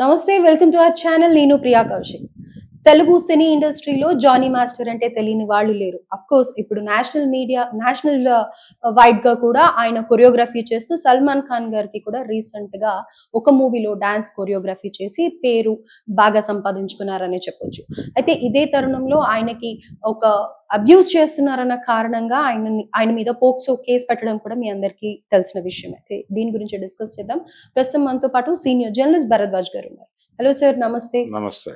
నమస్తే welcome to our channel నేను ప్రియా కౌశిక్. తెలుగు సినీ ఇండస్ట్రీలో జానీ మాస్టర్ అంటే తెలియని వాళ్ళు లేరు. అఫ్ కోర్స్ ఇప్పుడు నేషనల్ మీడియా నేషనల్ వైడ్గా కూడా ఆయన కొరియోగ్రఫీ చేస్తూ సల్మాన్ ఖాన్ గారికి కూడా రీసెంట్గా ఒక మూవీలో డాన్స్ కొరియోగ్రఫీ చేసి పేరు బాగా సంపాదించుకున్నారనే చెప్పొచ్చు. అయితే ఇదే తరుణంలో ఆయనకి ఒక అబ్యూస్ చేస్తున్నారన్న కారణంగా ఆయన ఆయన మీద పోక్సో కేసు పెట్టడం కూడా మీ అందరికీ తెలిసిన విషయం. అయితే దీని గురించి డిస్కస్ చేద్దాం. ప్రస్తుతం మనతో పాటు సీనియర్ జర్నలిస్ట్ భరద్వాజ్ గారు ఉన్నారు. హలో సార్ నమస్తే. నమస్తే.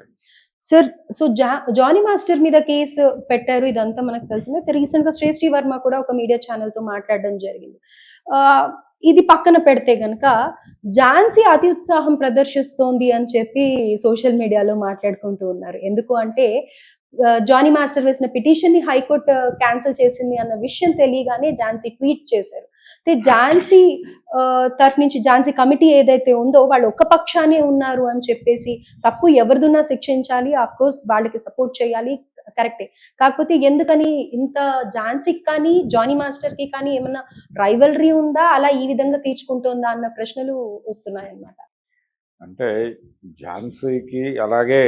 సార్ సో జా జానీ మాస్టర్ మీద కేసు పెట్టారు ఇదంతా మనకు తెలిసిందే. రీసెంట్గా శ్రేష్ఠి వర్మ కూడా ఒక మీడియా ఛానల్తో మాట్లాడడం జరిగింది. ఆ ఇది పక్కన పెడితే గనక ఝాన్సీ అతి ఉత్సాహం ప్రదర్శిస్తోంది అని చెప్పి సోషల్ మీడియాలో మాట్లాడుకుంటూ ఉన్నారు. ఎందుకు అంటే జానీ మాస్టర్ వేసిన పిటిషన్ని హైకోర్టు క్యాన్సిల్ చేసింది అన్న విషయం తెలియగానే ఝాన్సీ ట్వీట్ చేశారు. అయితే ఝాన్సీ తరఫు నుంచి ఝాన్సీ కమిటీ ఏదైతే ఉందో వాళ్ళు ఒక్క పక్షానే ఉన్నారు అని చెప్పేసి తప్పు ఎవరిదున్నా శిక్షించాలి ఆఫ్ కోర్స్ వాళ్ళకి సపోర్ట్ చేయాలి కరెక్టే కాకపోతే ఎందుకని ఇంత ఝాన్సీకి కానీ జానీ మాస్టర్కి కానీ ఏమన్నా రైవలరీ ఉందా? అలా ఈ విధంగా తీర్చుకుంటుందా అన్న ప్రశ్నలు వస్తున్నాయి అన్నమాట అంటే ఝాన్సీకి అలాగే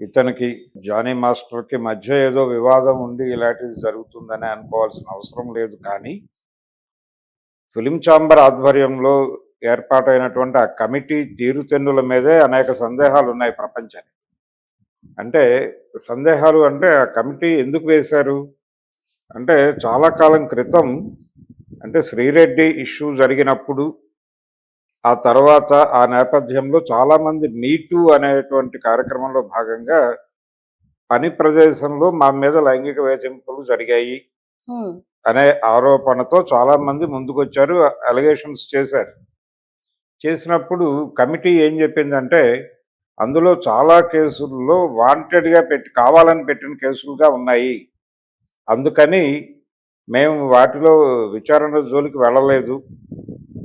ఇతనికి జానీ మాస్టర్కి మధ్య ఏదో వివాదం ఉండి ఇలాంటిది జరుగుతుందని అనుకోవాల్సిన అవసరం లేదు కానీ ఫిలిం ఛాంబర్ ఆధ్వర్యంలో ఏర్పాటైనటువంటి ఆ కమిటీ తీరుతెన్నుల మీదే అనేక సందేహాలు ఉన్నాయి ప్రపంచానికి. అంటే సందేహాలు అంటే ఆ కమిటీ ఎందుకు వేశారు? అంటే చాలా కాలం క్రితం అంటే శ్రీరెడ్డి ఇష్యూ జరిగినప్పుడు ఆ తర్వాత ఆ నేపథ్యంలో చాలామంది మీటూ అనేటువంటి కార్యక్రమంలో భాగంగా పని ప్రదేశంలో మా మీద లైంగిక వేధింపులు జరిగాయి. అనే ఆరోపణతో చాలామంది ముందుకొచ్చారు అలిగేషన్స్ చేశారు. చేసినప్పుడు కమిటీ ఏం చెప్పిందంటే అందులో చాలా కేసుల్లో వాంటెడ్గా పెట్టి కావాలని పెట్టిన కేసులుగా ఉన్నాయి. అందుకని మేము వాటిలో విచారణ జోలికి వెళ్ళలేదు.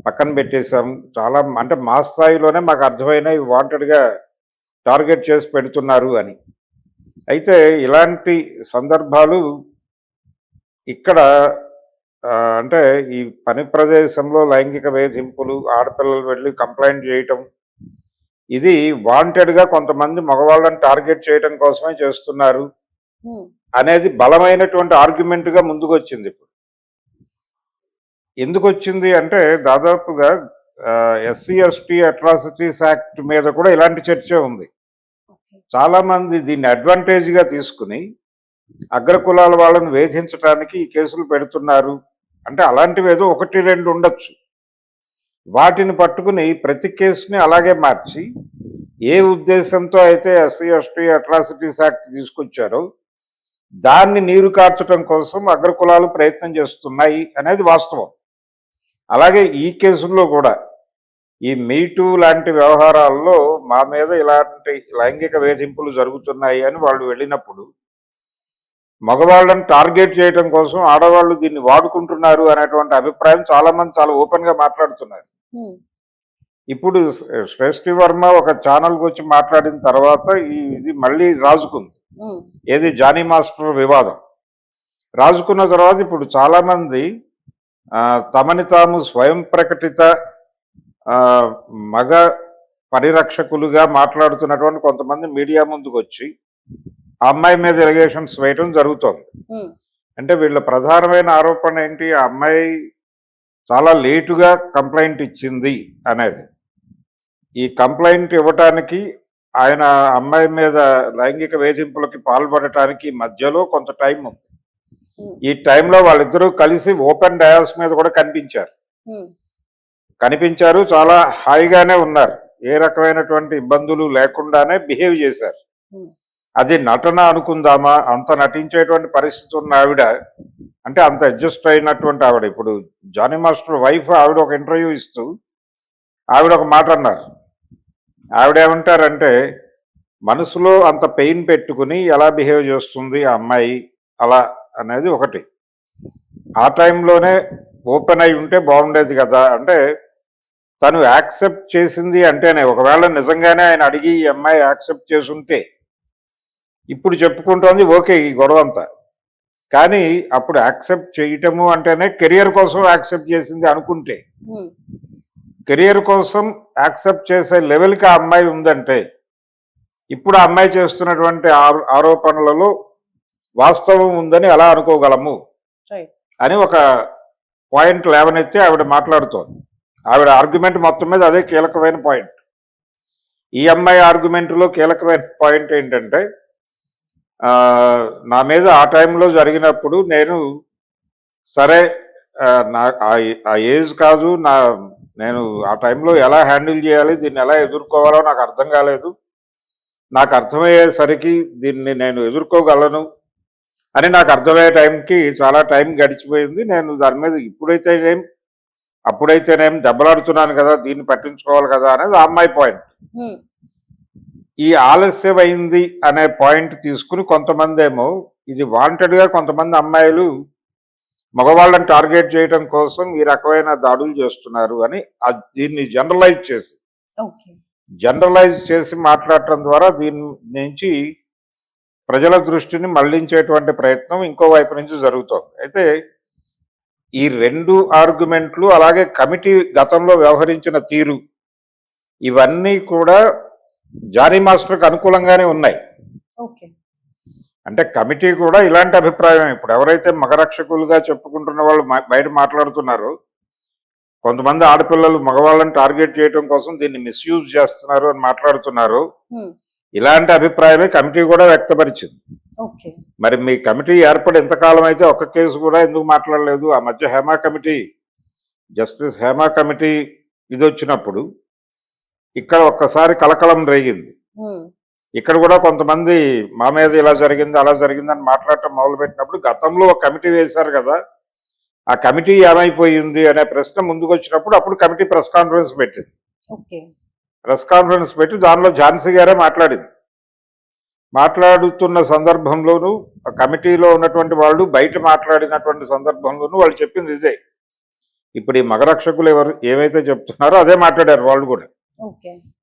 పక్కన పెట్టేశాం చాలా అంటే మా స్థాయిలోనే మాకు అర్థమైన వాంటెడ్గా టార్గెట్ చేసి పెడుతున్నారు అని. అయితే ఇలాంటి సందర్భాలు ఇక్కడ అంటే ఈ పని ప్రదేశంలో లైంగిక వేధింపులు ఆడపిల్లలు వెళ్ళి కంప్లైంట్ చేయటం ఇది వాంటెడ్గా కొంతమంది మగవాళ్ళని టార్గెట్ చేయటం కోసమే చేస్తున్నారు అనేది బలమైనటువంటి ఆర్గ్యుమెంట్గా ముందుకు వచ్చింది ఇప్పుడు. ఎందుకు వచ్చింది అంటే దాదాపుగా ఎస్సీ ఎస్టీ అట్రాసిటీస్ యాక్ట్ మీద కూడా ఇలాంటి చర్చ ఉంది. ఓకే. చాలా మంది దీన్ని అడ్వాంటేజ్గా తీసుకుని అగ్రకులాల వాళ్ళని వేధించడానికి ఈ కేసులు పెడుతున్నారు. అంటే అలాంటివి ఏదో ఒకటి రెండు ఉండొచ్చు. వాటిని పట్టుకుని ప్రతి కేసుని అలాగే మార్చి ఏ ఉద్దేశంతో అయితే ఎస్సీ ఎస్టీ అట్రాసిటీస్ యాక్ట్ తీసుకొచ్చారో దాన్ని నీరు కార్చడం కోసం అగ్రకులాలు ప్రయత్నం చేస్తున్నాయి అనేది వాస్తవం. అలాగే ఈ కేసుల్లో కూడా ఈ మీటూ లాంటి వ్యవహారాల్లో మా మీద ఇలాంటి లైంగిక వేధింపులు జరుగుతున్నాయి అని వాళ్ళు వెళ్ళినప్పుడు మగవాళ్ళని టార్గెట్ చేయడం కోసం ఆడవాళ్ళు దీన్ని వాడుకుంటున్నారు అనేటువంటి అభిప్రాయం చాలా మంది చాలా ఓపెన్గా మాట్లాడుతున్నారు. ఇప్పుడు శ్రే- శ్రేష్ఠి వర్మ ఒక ఛానల్కి వచ్చి మాట్లాడిన తర్వాత ఇది మళ్ళీ రాజుకుంది. ఏది జానీ మాస్టర్ వివాదం. రాజుకున్న తర్వాత ఇప్పుడు చాలా మంది తమని తాము స్వయం ప్రకటిత మగ పరిరక్షకులుగా మాట్లాడుతున్నటువంటి కొంతమంది మీడియా ముందుకు వచ్చి ఆ అమ్మాయి మీద ఎలిగేషన్స్ వేయడం జరుగుతోంది. అంటే వీళ్ళ ప్రధానమైన ఆరోపణ ఏంటి? ఆ అమ్మాయి చాలా లేటుగా కంప్లైంట్ ఇచ్చింది అనేది. ఈ కంప్లైంట్ ఇవ్వటానికి ఆయన అమ్మాయి మీద లైంగిక వేధింపులకి పాల్పడటానికి మధ్యలో కొంత టైం ఉంది. ఈ టైంలో వాళ్ళిద్దరూ కలిసి ఓపెన్ డయాస్ మీద కూడా కనిపించారు. కనిపించారు చాలా హాయిగానే ఉన్నారు. ఏ రకమైనటువంటి ఇబ్బందులు లేకుండానే బిహేవ్ చేశారు. అది నటన అనుకుందామా? అంత నటించేటువంటి పరిస్థితి ఉన్న ఆవిడ అంటే అంత అడ్జస్ట్ అయినటువంటి ఆవిడ. ఇప్పుడు జానీ మాస్టర్ వైఫ్ ఆవిడ ఒక ఇంటర్వ్యూ ఇస్తూ ఆవిడ ఒక మాట అన్నారు. ఆవిడ ఏమంటారంటే మనసులో అంత పెయిన్ పెట్టుకుని ఎలా బిహేవ్ చేస్తుంది ఆ అమ్మాయి అలా? అనేది ఒకటి. ఆ టైంలోనే ఓపెన్ అయి ఉంటే బాగుండేది కదా. అంటే తను యాక్సెప్ట్ చేసింది అంటేనే ఒకవేళ నిజంగానే ఆయన అడిగి ఈ అమ్మాయి యాక్సెప్ట్ చేసుంటే ఇప్పుడు చెప్పుకుంటోంది ఓకే ఈ గొడవ అంతా కానీ అప్పుడు యాక్సెప్ట్ చేయటము అంటేనే కెరియర్ కోసం యాక్సెప్ట్ చేసింది అనుకుంటే. కెరియర్ కోసం యాక్సెప్ట్ చేసే లెవెల్కి ఆ అమ్మాయి ఉందంటే ఇప్పుడు ఆ అమ్మాయి చేస్తున్నటువంటి ఆరో- ఆరోపణలలో వాస్తవం ఉందని ఎలా అనుకోగలము? అని ఒక పాయింట్ లేవనెత్తి ఆవిడ మాట్లాడుతోంది. ఆవిడ ఆర్గ్యుమెంట్ మొత్తం మీద అదే కీలకమైన పాయింట్. ఈ అమ్మాయి ఆర్గ్యుమెంట్లో కీలకమైన పాయింట్ ఏంటంటే నా మీద ఆ టైంలో జరిగినప్పుడు నేను సరే నా ఆ- ఏజ్ కాదు నా నేను ఆ టైంలో ఎలా హ్యాండిల్ చేయాలి దీన్ని ఎలా ఎదుర్కోవాలో నాకు అర్థం కాలేదు. నాకు అర్థమయ్యేసరికి దీన్ని నేను ఎదుర్కోగలను అని నాకు అర్థమయ్యే టైంకి చాలా టైం గడిచిపోయింది. నేను దాని మీద ఇప్పుడైతేనేం అప్పుడైతేనేం దెబ్బలాడుతున్నాను కదా దీన్ని పట్టించుకోవాలి కదా అనేది ఆ అమ్మాయి పాయింట్. ఈ ఆలస్యం అయింది అనే పాయింట్ తీసుకుని కొంతమంది ఏమో ఇది వాంటెడ్గా కొంతమంది అమ్మాయిలు మగవాళ్ళని టార్గెట్ చేయడం కోసం ఈ రకమైన దాడులు చేస్తున్నారు అని దీన్ని జనరలైజ్ చేసి. జనరలైజ్ చేసి మాట్లాడటం ద్వారా దీని నుంచి ప్రజల దృష్టిని మళ్ళించేటువంటి ప్రయత్నం ఇంకో వైపు నుంచి జరుగుతోంది. అయితే ఈ రెండు ఆర్గ్యుమెంట్లు అలాగే కమిటీ గతంలో వ్యవహరించిన తీరు ఇవన్నీ కూడా జానీ మాస్టర్కి అనుకూలంగానే ఉన్నాయి. అంటే కమిటీ కూడా ఇలాంటి అభిప్రాయం. ఇప్పుడు ఎవరైతే మగరక్షకులుగా చెప్పుకుంటున్న వాళ్ళు బయట మాట్లాడుతున్నారో కొంతమంది ఆడపిల్లలు మగవాళ్ళని టార్గెట్ చేయడం కోసం దీన్ని మిస్యూజ్ చేస్తున్నారు అని మాట్లాడుతున్నారు ఇలాంటి అభిప్రాయమే కమిటీ కూడా వ్యక్తపరిచింది. మరి మీ కమిటీ ఏర్పడి ఎంతకాలం అయితే ఒక్క కేసు కూడా ఎందుకు మాట్లాడలేదు? ఆ మధ్య Hema committee justice Hema committee ఇది వచ్చినప్పుడు ఇక్కడ ఒక్కసారి కలకలం రేగింది. ఇక్కడ కూడా కొంతమంది మా మీద ఇలా జరిగింది అలా జరిగింది అని మాట్లాడటం మొదలుపెట్టినప్పుడు గతంలో ఒక కమిటీ వేశారు కదా ఆ కమిటీ ఏమైపోయింది అనే ప్రశ్న ముందుకు వచ్చినప్పుడు అప్పుడు కమిటీ ప్రెస్ కాన్ఫరెన్స్ పెట్టింది. ప్రెస్ కాన్ఫరెన్స్ పెట్టి దానిలో ఝాన్సీ గారే మాట్లాడింది. మాట్లాడుతున్న సందర్భంలోనూ ఆ కమిటీలో ఉన్నటువంటి వాళ్ళు బయట మాట్లాడినటువంటి సందర్భంలోనూ వాళ్ళు చెప్పింది ఇదే. ఇప్పుడు ఈ మగరక్షకులు ఎవరు ఏమైతే చెప్తున్నారో అదే మాట్లాడారు వాళ్ళు కూడా.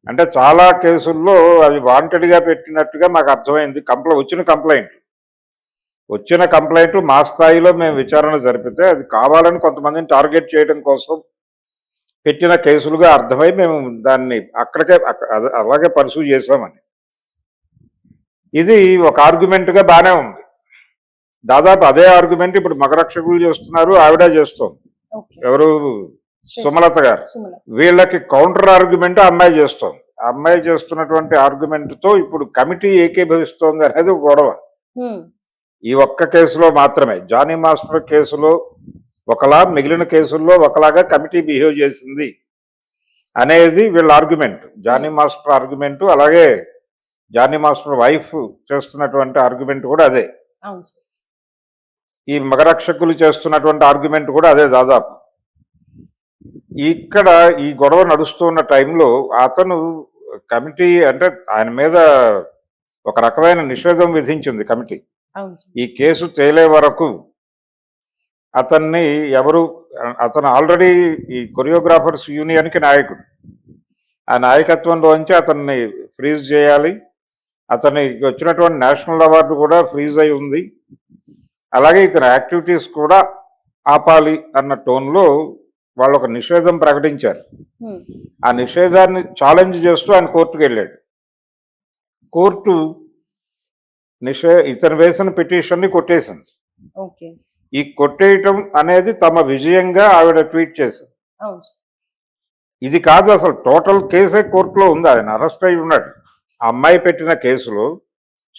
అంటే చాలా కేసుల్లో అది వాంటెడ్గా పెట్టినట్టుగా మాకు అర్థమైంది. కంప్లై వచ్చిన కంప్లైంట్. వచ్చిన కంప్లైంట్ మా స్థాయిలో మేము విచారణ జరిపితే అది కావాలని కొంతమందిని టార్గెట్ చేయడం కోసం పెట్టిన కేసులుగా అర్థమై మేము దాన్ని అక్కడికే అలాగే పర్సూ చేసామని ఇది ఒక ఆర్గ్యుమెంట్గా బానే ఉంది. దాదాపు అదే ఆర్గ్యుమెంట్ ఇప్పుడు మగరక్షకులు చేస్తున్నారు ఆవిడ చేస్తోంది. ఓకే. ఎవరు సుమలత గారు. వీళ్ళకి కౌంటర్ ఆర్గ్యుమెంట్ అమ్మాయి చేస్తోంది. అమ్మాయి చేస్తున్నటువంటి ఆర్గ్యుమెంట్తో ఇప్పుడు కమిటీ ఏకీభవిస్తోంది అనేది గొడవ. ఈ ఒక్క కేసులో మాత్రమే. జానీ మాస్టర్ కేసులో ఒకలా మిగిలిన కేసుల్లో ఒకలాగా కమిటీ బిహేవ్ చేసింది అనేది వీళ్ళ ఆర్గ్యుమెంట్ జానీ మాస్టర్ ఆర్గ్యుమెంట్ అలాగే జానీ మాస్టర్ వైఫ్ చేస్తున్నటువంటి ఆర్గ్యుమెంట్ కూడా అదే. ఈ మగరక్షకులు చేస్తున్నటువంటి ఆర్గ్యుమెంట్ కూడా అదే దాదాపు. ఇక్కడ ఈ గొడవ నడుస్తున్న టైంలో అతను కమిటీ అంటే ఆయన మీద ఒక రకమైన నిషేధం విధించింది కమిటీ. ఈ కేసు తేలే వరకు అతన్ని ఎవరు అతను ఆల్రెడీ ఈ కొరియోగ్రాఫర్స్ యూనియన్కి నాయకుడు. ఆ నాయకత్వంలోంచి అతన్ని ఫ్రీజ్ చేయాలి. అతనికి వచ్చినటువంటి నేషనల్ అవార్డు కూడా ఫ్రీజ్ అయి ఉంది. అలాగే ఇతని యాక్టివిటీస్ కూడా ఆపాలి అన్న టోన్లో వాళ్ళు ఒక నిషేధం ప్రకటించారు. ఆ నిషేధాన్ని ఛాలెంజ్ చేస్తూ ఆయన కోర్టుకు వెళ్ళాడు. కోర్టు నిషే ఇతను వేసిన పిటిషన్ని కొట్టేసింది. ఓకే. ఈ కొట్టేయటం అనేది తమ విజయంగా ఆవిడ ట్వీట్ చేసింది. ఇది కాదు అసలు టోటల్ కేసే కోర్టులో ఉంది. ఆయన అరెస్ట్ అయి ఉన్నాడు. ఆ అమ్మాయి పెట్టిన కేసులో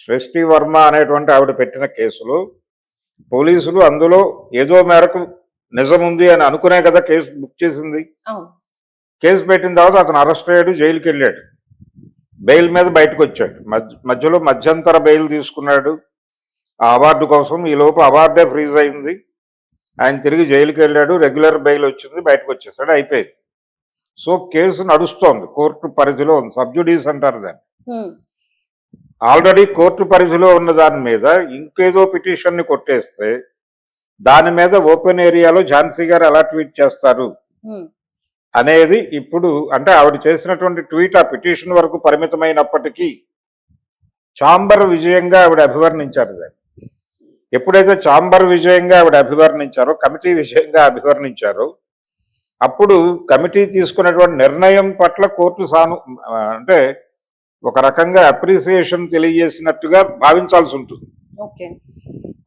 సృష్టి వర్మ అనేటువంటి ఆవిడ పెట్టిన కేసులో పోలీసులు అందులో ఏదో మేరకు నిజం ఉంది అని అనుకునే కదా కేసు బుక్ చేసింది. కేసు పెట్టిన తర్వాత అతను అరెస్ట్ అయ్యాడు జైలుకి వెళ్ళాడు. బెయిల్ మీద బయటకు వచ్చాడు మధ్య మధ్యలో మధ్యంతర బెయిల్ తీసుకున్నాడు. ఆ అవార్డు కోసం ఈ లోపు అవార్డే ఫ్రీజ్ అయింది. ఆయన తిరిగి జైలుకి వెళ్ళాడు రెగ్యులర్ బెయిల్ వచ్చింది బయటకు వచ్చేసాడు అయిపోయింది. సో కేసు నడుస్తోంది కోర్టు పరిధిలో ఉంది. సబ్జుడీస్ అంటారు దాన్ని. ఆల్రెడీ కోర్టు పరిధిలో ఉన్న దాని మీద ఇంకేదో పిటిషన్ని కొట్టేస్తే దాని మీద ఓపెన్ ఏరియాలో ఝాన్సీ గారు ఎలా ట్వీట్ చేస్తారు? అనేది ఇప్పుడు అంటే ఆవిడ చేసినటువంటి ట్వీట్ ఆ పిటిషన్ వరకు పరిమితమైనప్పటికీ చాంబర్ విజయంగా ఆవిడ అభివర్ణించారు దాన్ని ఎప్పుడైతే చాంబర్ విజయంగా ఆవిడ అభివర్ణించారో కమిటీ విజయంగా అభివర్ణించారో అప్పుడు కమిటీ తీసుకున్నటువంటి నిర్ణయం పట్ల కోర్టు సాను అంటే ఒక రకంగా అప్రిసియేషన్ తెలియజేసినట్టుగా భావించాల్సి ఉంటుంది.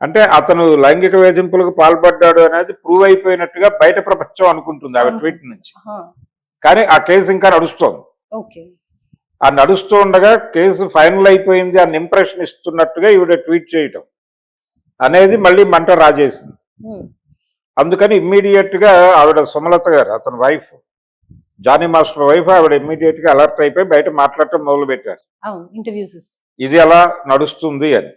అంటే అతను లైంగిక వేధింపులకు పాల్పడ్డాడు అనేది ప్రూవ్ అయిపోయినట్టుగా బయట ప్రపంచం అనుకుంటుంది ఆవిడ ట్వీట్ నుంచి. కానీ ఆ కేసు ఇంకా నడుస్తోంది. ఆ నడుస్తూ ఉండగా కేసు ఫైనల్ అయిపోయింది అన్న ఇంప్రెషన్ ఇస్తున్నట్టుగా ఈవిడ ట్వీట్ చేయటం అనేది మళ్ళీ మంట రాజేసింది. అందుకని ఇమ్మీడియట్గా ఆవిడ సుమలత గారు అతని వైఫ్ జానీ మాస్టర్ వైఫ్ ఆవిడ ఇమ్మీడియట్గా అలర్ట్ అయిపోయి బయట మాట్లాడటం మొదలు పెట్టారు ఇది ఎలా నడుస్తుంది అని.